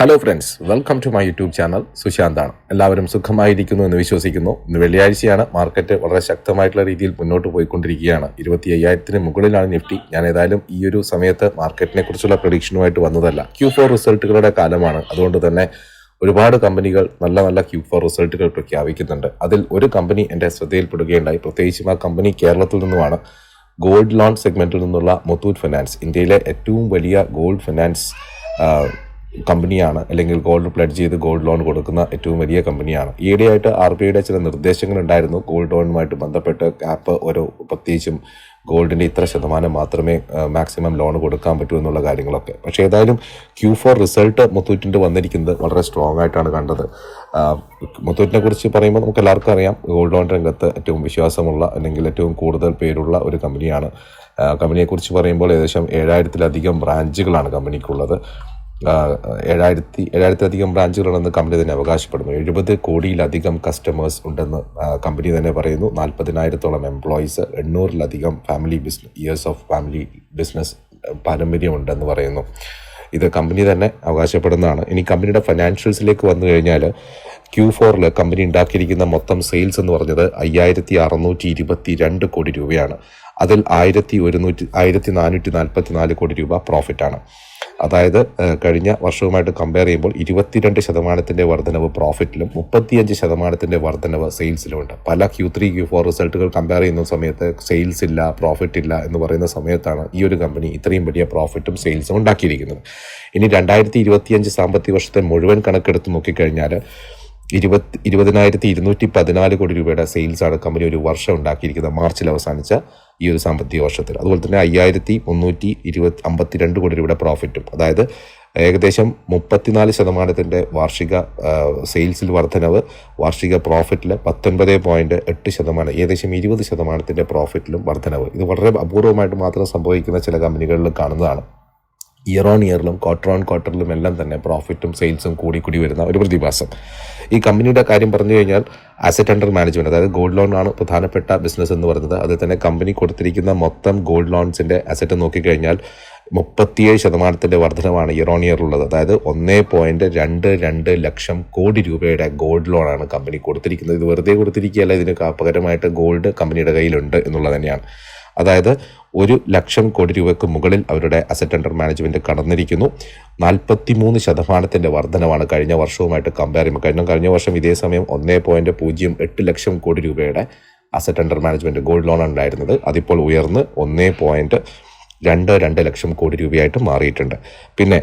Hello friends welcome to my YouTube channel സുശാന്താണ് എല്ലാവരും സുഖമായിരിക്കുന്നു എന്ന് വിശ്വസിക്കുന്നു. ഇന്ന് വെള്ളിയാഴ്ചയാണ്. മാർക്കറ്റ് വളരെ ശക്തമായിട്ടുള്ള രീതിയിൽ മുന്നോട്ട് പോയിക്കൊണ്ടിരിക്കുകയാണ്. ഇരുപത്തി അയ്യായിരത്തിന് മുകളിലാണ് നിഫ്റ്റി ഞാൻ ഏതായാലും ഈ ഒരു സമയത്ത് മാർക്കറ്റിനെ കുറിച്ചുള്ള പ്രഡിക്ഷനുമായിട്ട് വന്നതല്ല. ക്യൂ ഫോർ റിസൾട്ടുകളുടെ കാലമാണ്. അതുകൊണ്ട് തന്നെ ഒരുപാട് കമ്പനികൾ നല്ല നല്ല ക്യൂ ഫോർ റിസൾട്ടുകൾ പ്രഖ്യാപിക്കുന്നുണ്ട്. അതിൽ ഒരു കമ്പനി എന്റെ ശ്രദ്ധയിൽപ്പെടുകയുണ്ടായി. പ്രത്യേകിച്ചും ആ കമ്പനി കേരളത്തിൽ നിന്നുമാണ്. ഗോൾഡ് ലോൺ സെഗ്മെന്റിൽ നിന്നുള്ള മുത്തൂറ്റ് ഫിനാൻസ് ഇന്ത്യയിലെ ഏറ്റവും വലിയ ഗോൾഡ് ഫിനാൻസ് കമ്പനിയാണ് അല്ലെങ്കിൽ ഗോൾഡ് പ്ലഡ് ചെയ്ത് ഗോൾഡ് ലോൺ കൊടുക്കുന്ന ഏറ്റവും വലിയ കമ്പനിയാണ്. ഈയിടെയായിട്ട് ആർ ബി ഐയുടെ ചില നിർദ്ദേശങ്ങൾ ഉണ്ടായിരുന്നു ഗോൾഡ് ലോണുമായിട്ട് ബന്ധപ്പെട്ട് ആപ്പ് ഒരു പ്രത്യേകിച്ചും ഗോൾഡിന്റെ ഇത്ര ശതമാനം മാത്രമേ മാക്സിമം ലോൺ കൊടുക്കാൻ പറ്റൂ എന്നുള്ള കാര്യങ്ങളൊക്കെ. പക്ഷേ ഏതായാലും ക്യൂ ഫോർ റിസൾട്ട് മുത്തൂറ്റിന്റെ വന്നിരിക്കുന്നത് വളരെ സ്ട്രോങ് ആയിട്ടാണ് കണ്ടത്. മുത്തൂറ്റിനെ കുറിച്ച് പറയുമ്പോൾ നമുക്ക് എല്ലാവർക്കും അറിയാം ഗോൾഡ് ലോൺ രംഗത്ത് ഏറ്റവും വിശ്വാസമുള്ള അല്ലെങ്കിൽ ഏറ്റവും കൂടുതൽ പേരുള്ള ഒരു കമ്പനിയാണ്. കമ്പനിയെക്കുറിച്ച് പറയുമ്പോൾ ഏകദേശം ഏഴായിരത്തിലധികം ബ്രാഞ്ചുകളാണ് കമ്പനിക്കുള്ളത്. ഏഴായിരത്തി ഏഴായിരത്തിലധികം ബ്രാഞ്ചുകളാണെന്ന് കമ്പനി തന്നെ അവകാശപ്പെടുന്നു എഴുപത് കോടിയിലധികം കസ്റ്റമേഴ്സ് ഉണ്ടെന്ന് കമ്പനി തന്നെ പറയുന്നു. നാൽപ്പതിനായിരത്തോളം employees എണ്ണൂറിലധികം family business years of family business പാരമ്പര്യമുണ്ടെന്ന് പറയുന്നു. ഇത് കമ്പനി തന്നെ അവകാശപ്പെടുന്നതാണ്. ഇനി കമ്പനിയുടെ ഫൈനാൻഷ്യൽസിലേക്ക് വന്നു കഴിഞ്ഞാൽ ക്യൂ ഫോറിൽ കമ്പനി ഉണ്ടാക്കിയിരിക്കുന്ന മൊത്തം സെയിൽസ് എന്ന് പറഞ്ഞത് അയ്യായിരത്തി അറുന്നൂറ്റി ഇരുപത്തി രണ്ട് കോടി രൂപയാണ്. അതിൽ ആയിരത്തി ഒരുന്നൂറ്റി ആയിരത്തി നാനൂറ്റി നാൽപ്പത്തി നാല് കോടി രൂപ പ്രോഫിറ്റാണ് അതായത് കഴിഞ്ഞ വർഷവുമായിട്ട് കമ്പയർ ചെയ്യുമ്പോൾ ഇരുപത്തിരണ്ട് ശതമാനത്തിന്റെ വർധനവ് പ്രോഫിറ്റിലും മുപ്പത്തിയഞ്ച് ശതമാനത്തിന്റെ വർധനവ് സെയിൽസിലുമുണ്ട് പല ക്യു ത്രീ ക്യു ഫോർ റിസൾട്ടുകൾ കമ്പയർ ചെയ്യുന്ന സമയത്ത് സെയിൽസ് ഇല്ല പ്രോഫിറ്റ് ഇല്ല എന്ന് പറയുന്ന സമയത്താണ് ഈ ഒരു കമ്പനി ഇത്രയും വലിയ പ്രോഫിറ്റും സെയിൽസും ഉണ്ടാക്കിയിരിക്കുന്നത്. ഇനി രണ്ടായിരത്തി ഇരുപത്തിയഞ്ച് സാമ്പത്തിക വർഷത്തെ മുഴുവൻ കണക്കെടുത്ത് നോക്കിക്കഴിഞ്ഞാൽ ഇരുപത്തി ഇരുപതിനായിരത്തി ഇരുന്നൂറ്റി പതിനാല് കോടി രൂപയുടെ സെയിൽസാണ് കമ്പനി ഒരു വർഷം ഉണ്ടാക്കിയിരിക്കുന്നത്. മാർച്ചിൽ അവസാനിച്ച ഈ ഒരു സാമ്പത്തിക വർഷത്തിൽ. അതുപോലെ തന്നെ അയ്യായിരത്തി മുന്നൂറ്റി ഇരുപത്തി അമ്പത്തിരണ്ട് കോടി രൂപയുടെ പ്രോഫിറ്റും അതായത് ഏകദേശം മുപ്പത്തിനാല് ശതമാനത്തിന്റെ വാർഷിക സെയിൽസിൽ വർധനവ് വാർഷിക പ്രോഫിറ്റിൽ പത്തൊൻപത് പോയിന്റ് എട്ട് ശതമാനം ഏകദേശം ഇരുപത് ശതമാനത്തിന്റെ പ്രോഫിറ്റിലും വർധനവ്. ഇത് വളരെ അപൂർവമായിട്ട് മാത്രം സംഭവിക്കുന്ന ചില കമ്പനികളിൽ കാണുന്നതാണ്. ഇയർ ഓൺ ഇയറിലും ക്വാർട്ടർ ഓൺ ക്വാർട്ടറിലും എല്ലാം തന്നെ പ്രോഫിറ്റും സെയിൽസും കൂടി കൂടി വരുന്ന ഒരു പ്രതിഭാസം. ഈ കമ്പനിയുടെ കാര്യം പറഞ്ഞു കഴിഞ്ഞാൽ അസറ്റ് അണ്ടർ മാനേജ്മെന്റ് അതായത് ഗോൾഡ് ലോൺ ആണ് പ്രധാനപ്പെട്ട ബിസിനസ് എന്ന് പറയുന്നത്. അതിൽ തന്നെ കമ്പനി കൊടുത്തിരിക്കുന്ന മൊത്തം ഗോൾഡ് ലോൺസിന്റെ അസറ്റ് നോക്കിക്കഴിഞ്ഞാൽ മുപ്പത്തിയേഴ് ശതമാനത്തിന്റെ വർധനമാണ് ഇയർ ഓൺ ഇയർ ഉള്ളത്. അതായത് ഒന്നേ പോയിന്റ് രണ്ട് രണ്ട് ലക്ഷം കോടി രൂപയുടെ ഗോൾഡ് ലോണാണ് കമ്പനി കൊടുത്തിരിക്കുന്നത്. ഇത് വെറുതെ കൊടുത്തിരിക്കുകയല്ല ഇതിന് പകരമായിട്ട് ഗോൾഡ് കമ്പനിയുടെ കയ്യിലുണ്ട് എന്നുള്ളത് തന്നെയാണ്. അതായത് ഒരു ലക്ഷം കോടി രൂപയ്ക്ക് മുകളിൽ അവരുടെ അസറ്റ് അണ്ടർ മാനേജ്മെന്റ് കടന്നിരിക്കുന്നു. നാൽപ്പത്തി മൂന്ന് ശതമാനത്തിന്റെ വർധനമാണ് കഴിഞ്ഞ വർഷവുമായിട്ട് കമ്പയർ ചെയ്യുമ്പോൾ. കഴിഞ്ഞ കഴിഞ്ഞ വർഷം ഇതേ സമയം ഒന്നേ പോയിന്റ് പൂജ്യം എട്ട് ലക്ഷം കോടി രൂപയുടെ asset under management gold loan ഉണ്ടായിരുന്നത്. അതിപ്പോൾ ഉയർന്ന് ഒന്നേ പോയിന്റ് രണ്ട് രണ്ട് ലക്ഷം കോടി രൂപയായിട്ട് മാറിയിട്ടുണ്ട്. പിന്നെ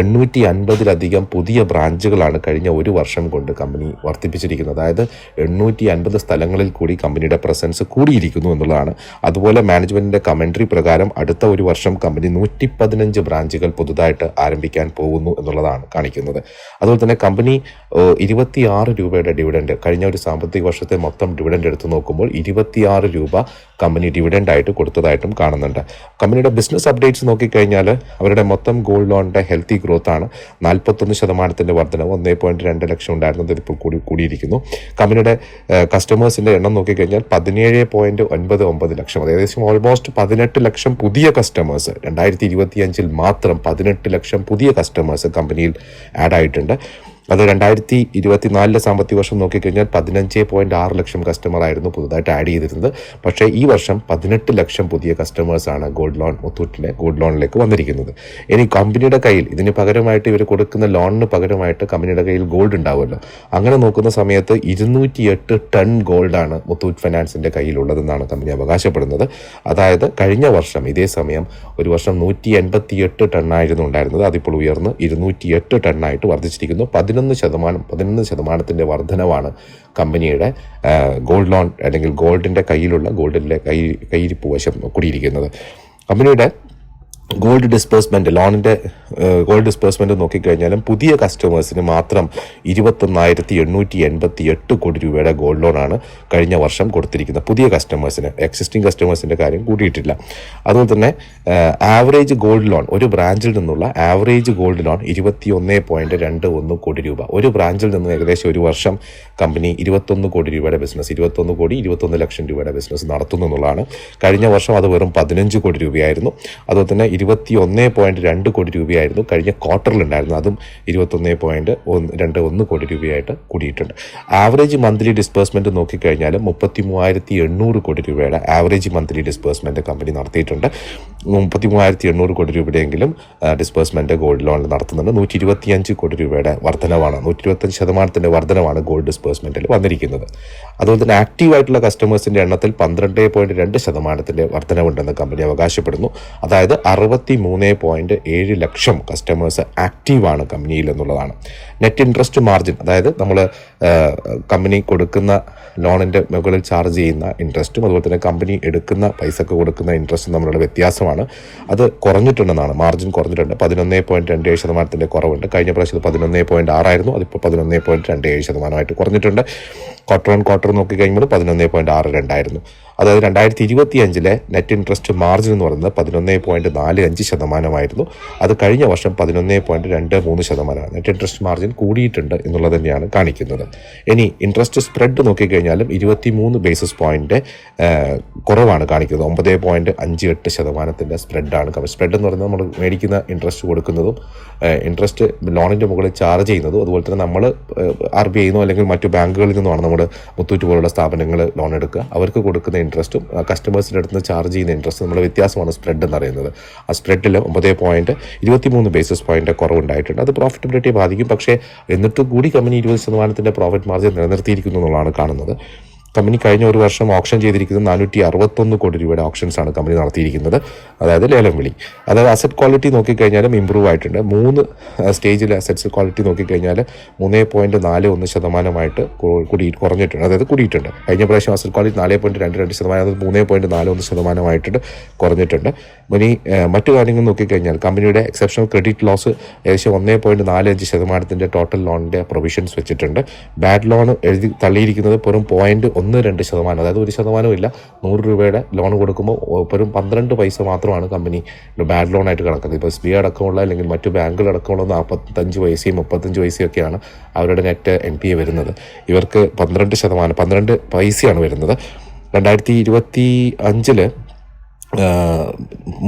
എണ്ണൂറ്റി അൻപതിലധികം പുതിയ ബ്രാഞ്ചുകളാണ് കഴിഞ്ഞ ഒരു വർഷം കൊണ്ട് കമ്പനി വർദ്ധിപ്പിച്ചിരിക്കുന്നത്. അതായത് എണ്ണൂറ്റി അൻപത് സ്ഥലങ്ങളിൽ കൂടി കമ്പനിയുടെ പ്രസൻസ് കൂടിയിരിക്കുന്നു എന്നുള്ളതാണ്. അതുപോലെ മാനേജ്മെന്റിന്റെ കമന്ററി പ്രകാരം അടുത്ത ഒരു വർഷം കമ്പനി നൂറ്റി പതിനഞ്ച് ബ്രാഞ്ചുകൾ പുതുതായിട്ട് ആരംഭിക്കാൻ പോകുന്നു എന്നുള്ളതാണ് കാണിക്കുന്നത്. അതുപോലെ തന്നെ കമ്പനി ഇരുപത്തിയാറ് രൂപയുടെ ഡിവിഡൻഡ് കഴിഞ്ഞ ഒരു സാമ്പത്തിക വർഷത്തെ മൊത്തം ഡിവിഡൻഡ് എടുത്തു നോക്കുമ്പോൾ ഇരുപത്തിയാറ് രൂപ കമ്പനി ഡിവിഡൻഡായിട്ട് കൊടുത്തതായിട്ടും കാണുന്നുണ്ട്. കമ്പനിയുടെ ബിസിനസ് അപ്ഡേറ്റ്സ് നോക്കിക്കഴിഞ്ഞാൽ അവരുടെ മൊത്തം ഗോൾഡ് ലോണിന്റെ ഹെൽത്തി ഗ്രോത്ത് ആണ്. നാൽപ്പത്തൊന്ന് ശതമാനത്തിന്റെ വർധനവ് ഒന്നേ പോയിന്റ് രണ്ട് ലക്ഷം ഉണ്ടായിരുന്നത് ഇപ്പോൾ കൂടി കൂടിയിരിക്കുന്നു. കമ്പനിയുടെ കസ്റ്റമേഴ്സിന്റെ എണ്ണം നോക്കിക്കഴിഞ്ഞാൽ പതിനേഴ് പോയിന്റ് ഒൻപത് ഒമ്പത് ലക്ഷം. അത് ഏകദേശം ഓൾമോസ്റ്റ് പതിനെട്ട് ലക്ഷം പുതിയ കസ്റ്റമേഴ്സ് രണ്ടായിരത്തി ഇരുപത്തിയഞ്ചിൽ മാത്രം പതിനെട്ട് ലക്ഷം പുതിയ കസ്റ്റമേഴ്സ് കമ്പനിയിൽ ആഡ് ആയിട്ടുണ്ട്. അത് രണ്ടായിരത്തി ഇരുപത്തിനാലിലെ സാമ്പത്തിക വർഷം നോക്കിക്കഴിഞ്ഞാൽ പതിനഞ്ച് പോയിന്റ് ആറ് ലക്ഷം കസ്റ്റമർ ആയിരുന്നു പുതുതായിട്ട് ആഡ് ചെയ്തിരുന്നത്. പക്ഷേ ഈ വർഷം പതിനെട്ട് ലക്ഷം പുതിയ കസ്റ്റമേഴ്സാണ് ഗോൾഡ് ലോൺ മുത്തൂറ്റിന്റെ ഗോൾഡ് ലോണിലേക്ക് വന്നിരിക്കുന്നത്. ഇനി കമ്പനിയുടെ കയ്യിൽ ഇതിന് പകരമായിട്ട് ഇവർ കൊടുക്കുന്ന ലോണിന് പകരമായിട്ട് കമ്പനിയുടെ കയ്യിൽ ഗോൾഡ് ഉണ്ടാവുമല്ലോ. അങ്ങനെ നോക്കുന്ന സമയത്ത് ഇരുന്നൂറ്റിയെട്ട് ടൺ ഗോൾഡാണ് മുത്തൂറ്റ് ഫിനാൻസിന്റെ കയ്യിലുള്ളതെന്നാണ് കമ്പനി അവകാശപ്പെടുന്നത്. അതായത് കഴിഞ്ഞ വർഷം ഇതേ സമയം ഒരു വർഷം നൂറ്റി എൺപത്തിയെട്ട് ടണ്ണായിരുന്നു ഉണ്ടായിരുന്നത്. അതിപ്പോൾ ഉയർന്ന് ഇരുന്നൂറ്റിയെട്ട് ടണ്ണായിട്ട് വർദ്ധിച്ചിരിക്കുന്നു. പതിനൊന്ന് ശതമാനം പതിനൊന്ന് ശതമാനത്തിന്റെ വർധനവാണ് കമ്പനിയുടെ ഗോൾഡ് ലോൺ അല്ലെങ്കിൽ ഗോൾഡിന്റെ കയ്യിലുള്ള ഗോൾഡിന്റെ കൈ കയ്യിരിപ്പ് വശം കൂടിയിരിക്കുന്നത്. കമ്പനിയുടെ ഗോൾഡ് ഡിസ്പേഴ്സ്മെന്റ് ലോണിന്റെ ഗോൾഡ് ഡിസ്പേഴ്സ്മെന്റ് നോക്കിക്കഴിഞ്ഞാലും പുതിയ കസ്റ്റമേഴ്സിന് മാത്രം ഇരുപത്തൊന്നായിരത്തി എണ്ണൂറ്റി എൺപത്തി എട്ട് കോടി രൂപയുടെ ഗോൾഡ് ലോണാണ് കഴിഞ്ഞ വർഷം കൊടുത്തിരിക്കുന്നത്. പുതിയ കസ്റ്റമേഴ്സിന് എക്സിസ്റ്റിംഗ് കസ്റ്റമേഴ്സിന്റെ കാര്യം കൂട്ടിയിട്ടില്ല അതുപോലെ തന്നെ ആവറേജ് ഗോൾഡ് ലോൺ ഒരു ബ്രാഞ്ചിൽ നിന്നുള്ള ആവറേജ് ഗോൾഡ് ലോൺ ഇരുപത്തി ഒന്ന് പോയിന്റ് രണ്ട് ഒന്ന് കോടി രൂപ. ഒരു ബ്രാഞ്ചിൽ നിന്ന് ഏകദേശം ഒരു വർഷം കമ്പനി ഇരുപത്തൊന്ന് കോടി രൂപയുടെ ബിസിനസ് ഇരുപത്തൊന്ന് കോടി ഇരുപത്തൊന്ന് ലക്ഷം രൂപയുടെ ബിസിനസ് നടത്തുന്നു എന്നുള്ളതാണ്. കഴിഞ്ഞ വർഷം അത് വെറും പതിനഞ്ച് കോടി രൂപയായിരുന്നു. അതുപോലെ തന്നെ ഇരുപത്തി ഒന്ന് പോയിന്റ് രണ്ട് കോടി രൂപയായിരുന്നു കഴിഞ്ഞ ക്വാർട്ടറിലുണ്ടായിരുന്നു അതും ഇരുപത്തൊന്ന് പോയിന്റ് ഒന്ന് രണ്ട് ഒന്ന് കോടി രൂപയായിട്ട് കൂടിയിട്ടുണ്ട്. ആവറേജ് മന്ത്ലി ഡിസ്ബേഴ്സ്മെന്റ് നോക്കിക്കഴിഞ്ഞാൽ മുപ്പത്തി മൂവായിരത്തി എണ്ണൂറ് കോടി രൂപയുടെ ആവറേജ് മന്ത്ലി ഡിസ്ബേഴ്സ്മെന്റ് കമ്പനി നടത്തിയിട്ടുണ്ട്. മുപ്പത്തി മൂവായിരത്തി എണ്ണൂറ് കോടി രൂപയുടെയെങ്കിലും ഡിസ്ബേഴ്സ്മെന്റ് ഗോൾഡ് ലോണിൽ നടത്തുന്നുണ്ട്. നൂറ്റി ഇരുപത്തിയഞ്ച് കോടി രൂപയുടെ വർധനവാണ് നൂറ്റി ഇരുപത്തഞ്ച് ശതമാനത്തിന്റെ വർധനവാണ് ഗോൾഡ് ഡിസ്ബേഴ്സ്മെന്റിൽ വന്നിരിക്കുന്നത്. അതുപോലെ തന്നെ ആക്റ്റീവ് ആയിട്ടുള്ള കസ്റ്റമേഴ്സിന്റെ എണ്ണത്തിൽ പന്ത്രണ്ട് പോയിന്റ് രണ്ട് ശതമാനത്തിന്റെ വർധനവുണ്ടെന്ന് കമ്പനി അവകാശപ്പെടുന്നു. അതായത് അറുപത്തി മൂന്ന് പോയിന്റ് ഏഴ് ലക്ഷം കസ്റ്റമേഴ്സ് ആക്റ്റീവാണ് കമ്പനിയിൽ എന്നുള്ളതാണ് നെറ്റ് ഇൻട്രസ്റ്റ് മാർജിൻ അതായത് നമ്മൾ കമ്പനി കൊടുക്കുന്ന ലോണിന്റെ മുകളിൽ ചാർജ് ചെയ്യുന്ന ഇൻട്രസ്റ്റും അതുപോലെ തന്നെ കമ്പനി എടുക്കുന്ന പൈസക്ക് കൊടുക്കുന്ന ഇൻട്രസ്റ്റും തമ്മിലുള്ള വ്യത്യാസമാണ്. അത് കുറഞ്ഞിട്ടുണ്ടെന്നാണ് മാർജിൻ കുറഞ്ഞിട്ടുണ്ട്. പതിനൊന്ന് പോയിന്റ് രണ്ട് ഏഴ് ശതമാനത്തിന്റെ കുറവുണ്ട്. കഴിഞ്ഞ പ്രാവശ്യം പതിനൊന്ന് പോയിന്റ് ആറായിരുന്നു അതിപ്പോൾ പതിനൊന്ന് പോയിന്റ് രണ്ട് ഏഴ് ശതമാനമായിട്ട് കുറഞ്ഞിട്ടുണ്ട്. ക്വാർട്ടർ ഓൺ ക്വാർട്ടർ നോക്കിക്കഴിയുമ്പോൾ പതിനൊന്ന് പോയിന്റ് ആറ് രണ്ടായിരുന്നു. അതായത് രണ്ടായിരത്തി ഇരുപത്തി അഞ്ചിലെ നെറ്റ് ഇൻട്രസ്റ്റ് മാർജിൻ എന്ന് പറയുന്നത് പതിനൊന്ന് പോയിന്റ് നാല് അഞ്ച് ശതമാനമായിരുന്നു. അത് കഴിഞ്ഞ വർഷം പതിനൊന്ന് പോയിന്റ് രണ്ട് മൂന്ന് ശതമാനമാണ്. നെറ്റ് ഇൻട്രസ്റ്റ് മാർജിൻ കൂടിയിട്ടുണ്ട് എന്നുള്ളത് തന്നെയാണ് കാണിക്കുന്നത്. ഇനി ഇൻട്രസ്റ്റ് സ്പ്രെഡ് നോക്കിക്കഴിഞ്ഞാലും ഇരുപത്തി മൂന്ന് ബേസിസ് പോയിന്റ് കുറവാണ് കാണിക്കുന്നത്. ഒമ്പത് പോയിന്റ് അഞ്ച് എട്ട് ശതമാനത്തിന്റെ സ്പ്രെഡാണ് സ്പ്രെഡ് എന്ന് പറയുന്നത് നമ്മൾ മേടിക്കുന്ന ഇൻട്രസ്റ്റ് കൊടുക്കുന്നതും ഇൻട്രസ്റ്റ് ലോണിന്റെ മുകളിൽ ചാർജ് ചെയ്യുന്നതും അതുപോലെ തന്നെ നമ്മൾ ആർ ബി ഐന്നോ അല്ലെങ്കിൽ മറ്റു ബാങ്കുകളിൽ നിന്നുമാണ് നമ്മൾ മുത്തൂറ്റ് പോലുള്ള സ്ഥാപനങ്ങൾ ലോൺ എടുക്കുക. അവർക്ക് കൊടുക്കുന്ന ഇൻട്രസ്റ്റും കസ്റ്റമേഴ്സിന്റെ അടുത്ത് നിന്ന് ചാർജ് ചെയ്യുന്ന ഇൻട്രസ്റ്റ് നമ്മൾ വ്യത്യാസമാണ് സ്പ്രെഡ് എന്ന് പറയുന്നത്. ആ സ്പ്രെഡിൽ ഒമ്പത് പോയിന്റ് ഇരുപത്തി മൂന്ന് ബേസിസ് പോയിന്റ് കുറവുണ്ടായിട്ടുണ്ട്. അത് പ്രോഫിറ്റബിലിറ്റി ബാധിക്കും. പക്ഷേ എന്നിട്ടും കൂടി കമ്പനി ഇരുപത് ശതമാനത്തിന്റെ പ്രോഫിറ്റ് മാർജിൻ നിലനിർത്തിയിരിക്കുന്നു എന്നുള്ളതാണ് കാണുന്നത്. കമ്പനി കഴിഞ്ഞ ഒരു വർഷം ഓപ്ഷൻ ചെയ്തിരിക്കുന്നത് നാനൂറ്റി അറുപത്തൊന്ന് കോടി രൂപയുടെ ഓപ്ഷൻസ് ആണ് കമ്പനി നടത്തിയിരിക്കുന്നത്. അതായത് ലേലം വിളി. അതായത് അസറ്റ് ക്വാളിറ്റി നോക്കിക്കഴിഞ്ഞാലും ഇമ്പ്രൂവ് ആയിട്ടുണ്ട്. മൂന്ന് സ്റ്റേജിൽ അസറ്റ്സ് ക്വാളിറ്റി നോക്കിക്കഴിഞ്ഞാൽ മൂന്ന് പോയിന്റ് നാല് ഒന്ന് ശതമാനമായിട്ട് കൂടി കുറഞ്ഞിട്ടുണ്ട്. അതായത് കൂടിയിട്ടുണ്ട്. കഴിഞ്ഞ പ്രാവശ്യം അസറ്റ് ക്വാളിറ്റി നാല് പോയിന്റ് രണ്ട് രണ്ട് ശതമാനം അത് മൂന്ന് നാല് ഒന്ന് ശതമാനമായിട്ട് കുറഞ്ഞിട്ടുണ്ട്. ഇനി മറ്റു കാര്യങ്ങൾ നോക്കിക്കഴിഞ്ഞാൽ കമ്പനിയുടെ എക്സെപ്ഷണൽ ക്രെഡിറ്റ് ലോസ് ഏകദേശം ഒന്നേ പോയിന്റ് നാല് അഞ്ച് ശതമാനത്തിന്റെ ടോട്ടൽ ലോണിന്റെ പ്രൊവിഷൻസ് വെച്ചിട്ടുണ്ട്. ബാഡ് ലോൺ എഴുതി തള്ളിയിരിക്കുന്നത് വെറും പോയിന്റ് ഒന്ന് രണ്ട് ശതമാനം അതായത് ഒരു ശതമാനവും ഇല്ല. നൂറ് രൂപയുടെ ലോൺ കൊടുക്കുമ്പോൾ ഒരു പന്ത്രണ്ട് പൈസ മാത്രമാണ് കമ്പനി ബാഡ് ലോൺ ആയിട്ട് കണക്കുന്നത് ഇപ്പോൾ എസ് ബി ഐ അടക്കമുള്ള അല്ലെങ്കിൽ മറ്റു ബാങ്കുകൾ അടക്കമുള്ള നാൽപ്പത്തഞ്ച് പൈസയും മുപ്പത്തഞ്ച് പൈസയും ഒക്കെയാണ് അവരുടെ നെറ്റ് എൻ പി എ വരുന്നത്. ഇവർക്ക് പന്ത്രണ്ട് ശതമാനം പന്ത്രണ്ട് പൈസയാണ് വരുന്നത്. രണ്ടായിരത്തി ഇരുപത്തി അഞ്ചിൽ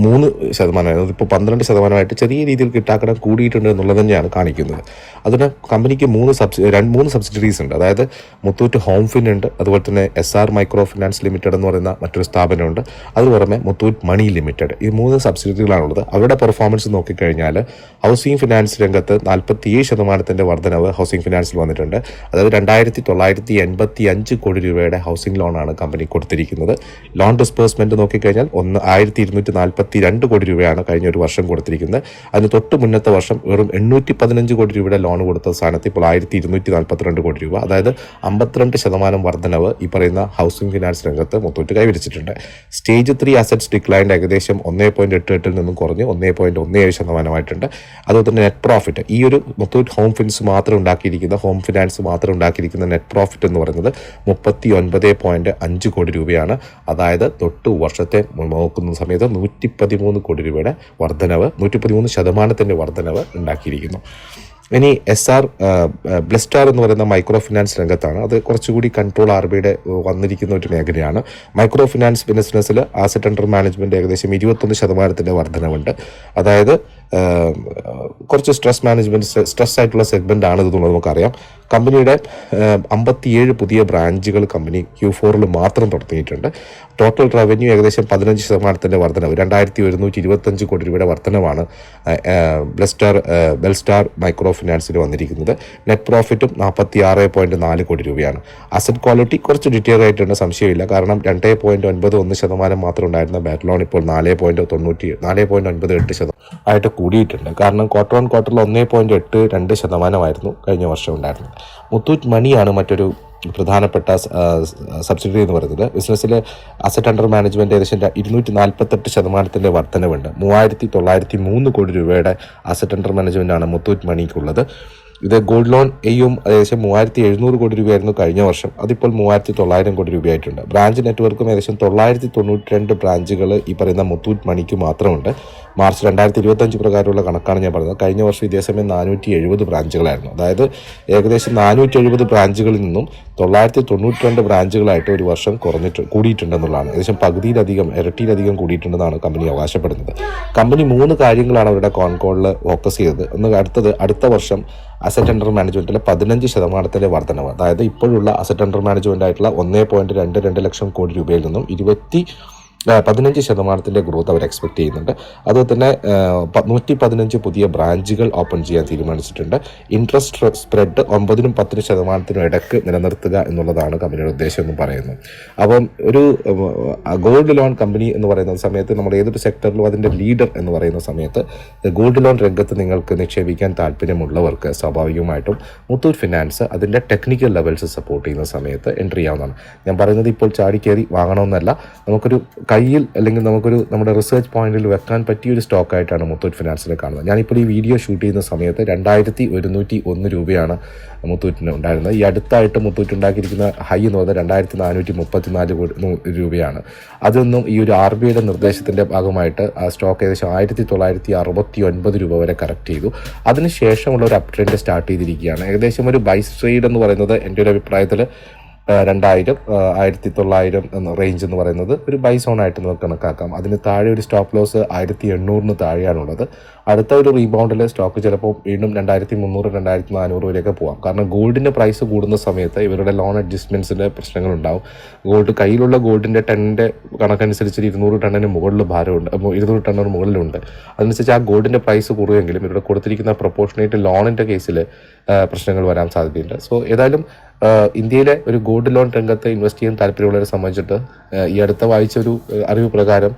മൂന്ന് ശതമാനം അതായത് ഇപ്പോൾ പന്ത്രണ്ട് ശതമാനമായിട്ട് ചെറിയ രീതിയിൽ കിട്ടാക്കടം കൂടിയിട്ടുണ്ട് എന്നുള്ളത് തന്നെയാണ് കാണിക്കുന്നത്. അതിന് കമ്പനിക്ക് മൂന്ന് സബ്സി രണ്ട് മൂന്ന് സബ്സിഡറീസ് ഉണ്ട്. അതായത് മുത്തൂറ്റ് ഹോം ഫിൻ ഉണ്ട് അതുപോലെ തന്നെ S R micro finance limited എന്ന് പറയുന്ന മറ്റൊരു സ്ഥാപനമുണ്ട്. അത് പുറമെ മുത്തൂറ്റ് മണി ലിമിറ്റഡ്. ഈ മൂന്ന് സബ്സിഡറികളാണുള്ളത് അവരുടെ പെർഫോമൻസ് നോക്കിക്കഴിഞ്ഞാൽ ഹൗസിംഗ് ഫിനാൻസ് രംഗത്ത് നാൽപ്പത്തിയേഴ് ശതമാനത്തിന്റെ വർധനവ് ഹൗസിംഗ് ഫിനാൻസിൽ വന്നിട്ടുണ്ട്. അതായത് രണ്ടായിരത്തി തൊള്ളായിരത്തി എൺപത്തി അഞ്ച് കോടി രൂപയുടെ ഹൗസിംഗ് ലോണാണ് കമ്പനി കൊടുത്തിരിക്കുന്നത്. ലോൺ ഡിസ്പേഴ്സ്മെന്റ് നോക്കിക്കഴിഞ്ഞാൽ ഒന്ന് ആയിരത്തി ഇരുന്നൂറ്റി നാൽപ്പത്തി രണ്ട് കോടി രൂപയാണ് കഴിഞ്ഞ ഒരു വർഷം കൊടുത്തിരിക്കുന്നത്. അതിന് തൊട്ട് മുന്നത്തെ വർഷം വെറും എണ്ണൂറ്റി പതിനഞ്ച് കോടി രൂപയുടെ ലോൺ കൊടുത്ത സ്ഥാനത്ത് ഇപ്പോൾ ആയിരത്തി ഇരുന്നൂറ്റി നാൽപ്പത്തിരണ്ട് കോടി രൂപ. അതായത് അമ്പത്തിരണ്ട് ശതമാനം വർധനവ് ഈ പറയുന്ന ഹൗസിംഗ് ഫിനാൻസ് രംഗത്ത് മൊത്തമായിട്ട് കൈവരിച്ചിട്ടുണ്ട്. സ്റ്റേജ് ത്രീ അസറ്റ്സ് ഡിക്ലൈൻഡ് ഏകദേശം ഒന്നേ പോയിന്റ് എട്ട് എട്ടിൽ നിന്നും കുറഞ്ഞ് ഒന്നേ പോയിന്റ് ഒന്നേ ഏഴ് ശതമാനമായിട്ടുണ്ട്. അതുപോലെ തന്നെ നെറ്റ് പ്രോഫിറ്റ് ഈ ഒരു മൊത്തം ഹോം ഫിൻസ് മാത്രം ഉണ്ടാക്കിയിരിക്കുന്ന ഹോം ഫിനാൻസ് മാത്രം ഉണ്ടാക്കിയിരിക്കുന്ന നെറ്റ് പ്രോഫിറ്റ് എന്ന് പറയുന്നത് മുപ്പത്തി ഒൻപത് പോയിന്റ് അഞ്ച് കോടി രൂപയാണ്. അതായത് തൊട്ട് വർഷത്തെ നോക്കുന്ന സമയത്ത് നൂറ്റി പതിമൂന്ന് കോടി രൂപയുടെ വർധനവ് നൂറ്റി പതിമൂന്ന് ശതമാനത്തിന്റെ വർധനവ് ഉണ്ടാക്കിയിരിക്കുന്നു. ഇനി എസ് ആർ ബ്ലസ്റ്റാർ എന്ന് പറയുന്ന മൈക്രോ ഫിനാൻസ് രംഗത്താണ്. അത് കുറച്ചുകൂടി കൺട്രോൾ ആർ ബിയുടെ വന്നിരിക്കുന്ന ഒരു മേഖലയാണ്. മൈക്രോ ഫിനാൻസ് ബിസിനസ്സിൽ ആസറ്റ് അണ്ടർ മാനേജ്മെന്റ് ഏകദേശം ഇരുപത്തൊന്ന് ശതമാനത്തിന്റെ വർധനവുണ്ട്. അതായത് കുറച്ച് സ്ട്രെസ് മാനേജ്മെന്റ് സ്ട്രെസ് ആയിട്ടുള്ള സെഗ്മെന്റ് ആണ് ഇതെന്നുള്ളത് നമുക്കറിയാം. കമ്പനിയുടെ അമ്പത്തിയേഴ് പുതിയ ബ്രാഞ്ചുകൾ കമ്പനി ക്യൂ ഫോറിൽ മാത്രം തുടങ്ങിയിട്ടുണ്ട് ടോട്ടൽ റവന്യൂ ഏകദേശം പതിനഞ്ച് ശതമാനത്തിന്റെ വർധനവ്. രണ്ടായിരത്തി ഒരുന്നൂറ്റി ഇരുപത്തഞ്ച് കോടി രൂപയുടെ വർധനവാണ് ബ്ലസ്റ്റാർ ബെൽസ്റ്റാർ മൈക്രോ ഫിനാൻസിൽ വന്നിരിക്കുന്നത്. നെറ്റ് പ്രോഫിറ്റും നാൽപ്പത്തി ആറ് പോയിന്റ് നാല് കോടി രൂപയാണ്. അസറ്റ് ക്വാളിറ്റി കുറച്ച് ഡിറ്റീർ ആയിട്ടുണ്ട് സംശയമില്ല. കാരണം രണ്ടേ പോയിന്റ് ഒൻപത് ഒന്ന് ശതമാനം മാത്രം ഉണ്ടായിരുന്ന ബാറ്റ് ലോൺ ഇപ്പോൾ നാല് പോയിന്റ് തൊണ്ണൂറ്റി നാല് പോയിന്റ് ഒൻപത് എട്ട് ശതമാനം ആയിട്ട് കൂടിയിട്ടുണ്ട്. കാരണം ക്വാർട്ടർ ഓൺ ക്വാർട്ടറിൽ ഒന്നേ പോയിന്റ് എട്ട് രണ്ട് ശതമാനമായിരുന്നു കഴിഞ്ഞ വർഷം ഉണ്ടായിരുന്നത്. മുത്തൂറ്റ് മണിയാണ് മറ്റൊരു പ്രധാനപ്പെട്ട സബ്സിഡി എന്ന് പറയുന്നത്. ബിസിനസ്സിൽ അസറ്റ് അണ്ടർ മാനേജ്മെന്റ് ഏകദേശം ഇരുന്നൂറ്റി നാൽപ്പത്തെട്ട് ശതമാനത്തിന്റെ വർധനവുണ്ട്. മൂവായിരത്തി തൊള്ളായിരത്തി മൂന്ന് കോടി രൂപയുടെ അസറ്റ് അണ്ടർ മാനേജ്മെന്റ് ആണ് മുത്തൂറ്റ് മണിക്കുള്ളത്. ഇത് ഗോൾഡ് ലോൺ എയും ഏകദേശം മൂവായിരത്തി എഴുന്നൂറ് കോടി രൂപയായിരുന്നു കഴിഞ്ഞ വർഷം. അതിപ്പോൾ മൂവായിരത്തി തൊള്ളായിരം കോടി രൂപയായിട്ടുണ്ട്. ബ്രാഞ്ച് നെറ്റ്വർക്കും ഏകദേശം തൊള്ളായിരത്തി തൊണ്ണൂറ്റി രണ്ട് ബ്രാഞ്ചുകൾ ഈ പറയുന്ന മുത്തൂറ്റ് മണിക്ക് മാത്രമുണ്ട്. മാർച്ച് രണ്ടായിരത്തി ഇരുപത്തഞ്ച് പ്രകാരമുള്ള കണക്കാണ് ഞാൻ പറയുന്നത് കഴിഞ്ഞ വർഷം ഇതേസമയം നാനൂറ്റി എഴുപത് ബ്രാഞ്ചുകളായിരുന്നു. അതായത് ഏകദേശം നാനൂറ്റി എഴുപത് ബ്രാഞ്ചുകളിൽ നിന്നും തൊള്ളായിരത്തി തൊണ്ണൂറ്റി രണ്ട് ബ്രാഞ്ചുകളായിട്ട് ഒരു വർഷം കുറഞ്ഞിട്ട് കൂടിയിട്ടുണ്ടെന്നുള്ളതാണ്. ഏകദേശം പകുതിയിലധികം ഇരട്ടിയിലധികം കൂടിയിട്ടുണ്ടെന്നാണ് കമ്പനി അവകാശപ്പെടുന്നത്. കമ്പനി മൂന്ന് കാര്യങ്ങളാണ് അവരുടെ കോൺകോളിൽ ഫോക്കസ് ചെയ്തത്. ഒന്ന് അടുത്തത് അടുത്ത വർഷം അസറ്റ് അണ്ടർ മാനേജ്മെന്റിലെ പതിനഞ്ച് ശതമാനത്തിലെ വർധനവ്. അതായത് ഇപ്പോഴുള്ള അസറ്റ് അണ്ടർ മാനേജ്മെന്റ് ആയിട്ടുള്ള ഒന്നേ പോയിന്റ് രണ്ട് രണ്ട് ലക്ഷം കോടി രൂപയിൽ നിന്നും ഇരുപത്തി പതിനഞ്ച് ശതമാനത്തിന്റെ ഗ്രോത്ത് അവർ എക്സ്പെക്ട് ചെയ്യുന്നുണ്ട്. അതുപോലെ തന്നെ നൂറ്റി പതിനഞ്ച് പുതിയ ബ്രാഞ്ചുകൾ ഓപ്പൺ ചെയ്യാൻ തീരുമാനിച്ചിട്ടുണ്ട്. ഇൻട്രസ്റ്റ് സ്പ്രെഡ് ഒമ്പതിനും പത്തിനും ശതമാനത്തിനും ഇടയ്ക്ക് നിലനിർത്തുക എന്നുള്ളതാണ് കമ്പനിയുടെ ഉദ്ദേശം എന്ന് പറയുന്നത് അപ്പം ഒരു ഗോൾഡ് ലോൺ കമ്പനി എന്ന് പറയുന്ന സമയത്ത് നമ്മൾ ഏതൊരു സെക്ടറിലും അതിന്റെ ലീഡർ എന്ന് പറയുന്ന സമയത്ത് ഗോൾഡ് ലോൺ രംഗത്ത് നിങ്ങൾക്ക് നിക്ഷേപിക്കാൻ താല്പര്യമുള്ളവർക്ക് സ്വാഭാവികമായിട്ടും മുത്തൂർ ഫിനാൻസ് അതിന്റെ ടെക്നിക്കൽ ലെവൽസ് സപ്പോർട്ട് ചെയ്യുന്ന സമയത്ത് എൻട്രി ചെയ്യാവുന്നതാണ് ഞാൻ പറയുന്നത് ഇപ്പോൾ ചാടിക്കേറി വാങ്ങണമെന്നല്ല. നമുക്കൊരു കയ്യിൽ അല്ലെങ്കിൽ നമുക്കൊരു നമ്മുടെ റിസർച്ച് പോയിന്റിൽ വെക്കാൻ പറ്റിയ ഒരു സ്റ്റോക്ക് ആയിട്ടാണ് മുത്തൂറ്റ് ഫിനാൻസിനെ കാണുന്നത്. ഞാനിപ്പോൾ ഈ വീഡിയോ ഷൂട്ട് ചെയ്യുന്ന സമയത്ത് രണ്ടായിരത്തി ഒരുന്നൂറ്റി ഒന്ന് രൂപയാണ് മുത്തൂറ്റിന് ഉണ്ടായിരുന്നത്. ഈ അടുത്തായിട്ട് മുത്തൂറ്റ് ഉണ്ടാക്കിയിരിക്കുന്ന ഹൈ എന്ന് പറയുന്നത് രണ്ടായിരത്തി നാനൂറ്റി മുപ്പത്തി നാല് രൂപയാണ്. അതൊന്നും ഈ ഒരു ആർ ബി ഐയുടെ നിർദ്ദേശത്തിന്റെ ഭാഗമായിട്ട് ആ സ്റ്റോക്ക് ഏകദേശം ആയിരത്തി തൊള്ളായിരത്തി അറുപത്തി ഒൻപത് രൂപ വരെ കറക്റ്റ് ചെയ്തു. അതിനുശേഷമുള്ള ഒരു അപ് ട്രെൻഡ് സ്റ്റാർട്ട് ചെയ്തിരിക്കുകയാണ്. ഏകദേശം ഒരു ബൈസ് ട്രേഡ് എന്ന് പറയുന്നത് എന്റെ ഒരു അഭിപ്രായത്തിൽ രണ്ടായിരം ആയിരത്തി തൊള്ളായിരം എന്ന റേഞ്ച് എന്ന് പറയുന്നത് ഒരു ബൈ സോൺ ആയിട്ട് നമുക്ക് കണക്കാക്കാം. അതിന് താഴെ ഒരു സ്റ്റോപ്പ് ലോസ് ആയിരത്തി എണ്ണൂറിന് താഴെയാണുള്ളത്. അടുത്ത ഒരു റീബൗണ്ടിൽ സ്റ്റോക്ക് ചിലപ്പോൾ വീണ്ടും രണ്ടായിരത്തി മുന്നൂറ് രണ്ടായിരത്തി നാനൂറ് വരെയൊക്കെ പോകാം കാരണം ഗോൾഡിന്റെ പ്രൈസ് കൂടുന്ന സമയത്ത് ഇവരുടെ ലോൺ അഡ്ജസ്റ്റ്മെന്റ്സിന്റെ പ്രശ്നങ്ങളുണ്ടാവും. ഗോൾഡ് കയ്യിലുള്ള ഗോൾഡിന്റെ ടെണ്ണിന്റെ കണക്കനുസരിച്ച് ഇരുന്നൂറ് ടണ്ണിന് മുകളിൽ ഭാരമുണ്ട് ഇരുന്നൂറ് ടണ്ണിന് മുകളിലുണ്ട്. അതനുസരിച്ച് ആ ഗോൾഡിന്റെ പ്രൈസ് കൂടുമെങ്കിലും ഇവരുടെ കൊടുത്തിരിക്കുന്ന പ്രൊപ്പോർഷനേറ്റ് ലോണിന്റെ കേസിൽ പ്രശ്നങ്ങൾ വരാൻ സാധ്യതയുണ്ട്. സോ ഏതായാലും ഇന്ത്യയിലെ ഒരു ഗോൾഡ് ലോൺ രംഗത്ത് ഇൻവെസ്റ്റ് ചെയ്യാൻ താല്പര്യമുള്ളവരെ സംബന്ധിച്ചിട്ട് ഈ അടുത്ത വായിച്ച ഒരു അറിവ് പ്രകാരം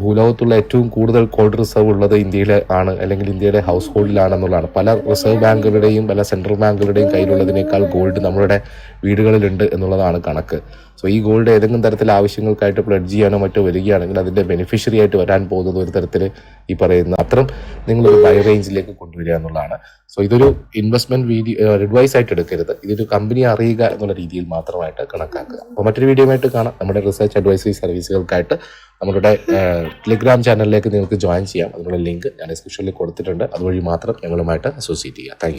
ഭൂലോകത്തുള്ള ഏറ്റവും കൂടുതൽ ഗോൾഡ് റിസർവ് ഉള്ളത് ഇന്ത്യയിലെ ആണ് അല്ലെങ്കിൽ ഇന്ത്യയുടെ ഹൗസ് ഹോൾഡിലാണെന്നുള്ളതാണ് പല റിസർവ് ബാങ്കുകളുടെയും പല സെൻട്രൽ ബാങ്കുകളുടെയും കയ്യിലുള്ളതിനേക്കാൾ ഗോൾഡ് നമ്മുടെ വീടുകളിലുണ്ട് എന്നുള്ളതാണ് കണക്ക്. സോ ഈ ഗോൾഡ് ഏതെങ്കിലും തരത്തിൽ ആവശ്യങ്ങൾക്കായിട്ട് പ്ലഡ് ചെയ്യാനോ മറ്റോ വരികയാണെങ്കിൽ അതിന്റെ ബെനിഫിഷ്യറി ആയിട്ട് വരാൻ പോകുന്നത് ഒരു തരത്തിൽ ഈ പറയുന്ന അത്രയും നിങ്ങളൊരു ബൈ റേഞ്ചിലേക്ക് കൊണ്ടുവരിക എന്നുള്ളതാണ്. സോ ഇതൊരു ഇൻവെസ്റ്റ്മെന്റ് വീഡിയോ അഡ്വൈസ് ആയിട്ട് എടുക്കരുത്. ഇതൊരു കമ്പനി അറിയുക എന്നുള്ള രീതിയിൽ മാത്രമായിട്ട് കണക്കാക്കുക. അപ്പോൾ മറ്റൊരു വീഡിയോ ആയിട്ട് കാണാം. നമ്മുടെ റിസർച്ച് അഡ്വൈസറി സർവീസുകൾക്കായിട്ട് നമ്മുടെ ടെലിഗ്രാം ചാനലിലേക്ക് നിങ്ങൾക്ക് ജോയിൻ ചെയ്യാം. അതിനുള്ള ലിങ്ക് ഞാൻ ഡിസ്ക്രിപ്ഷനിൽ കൊടുത്തിട്ടുണ്ട്. അതുവഴി മാത്രം ഞങ്ങളുമായിട്ട് അസോസിയേറ്റ് ചെയ്യുക. താങ്ക്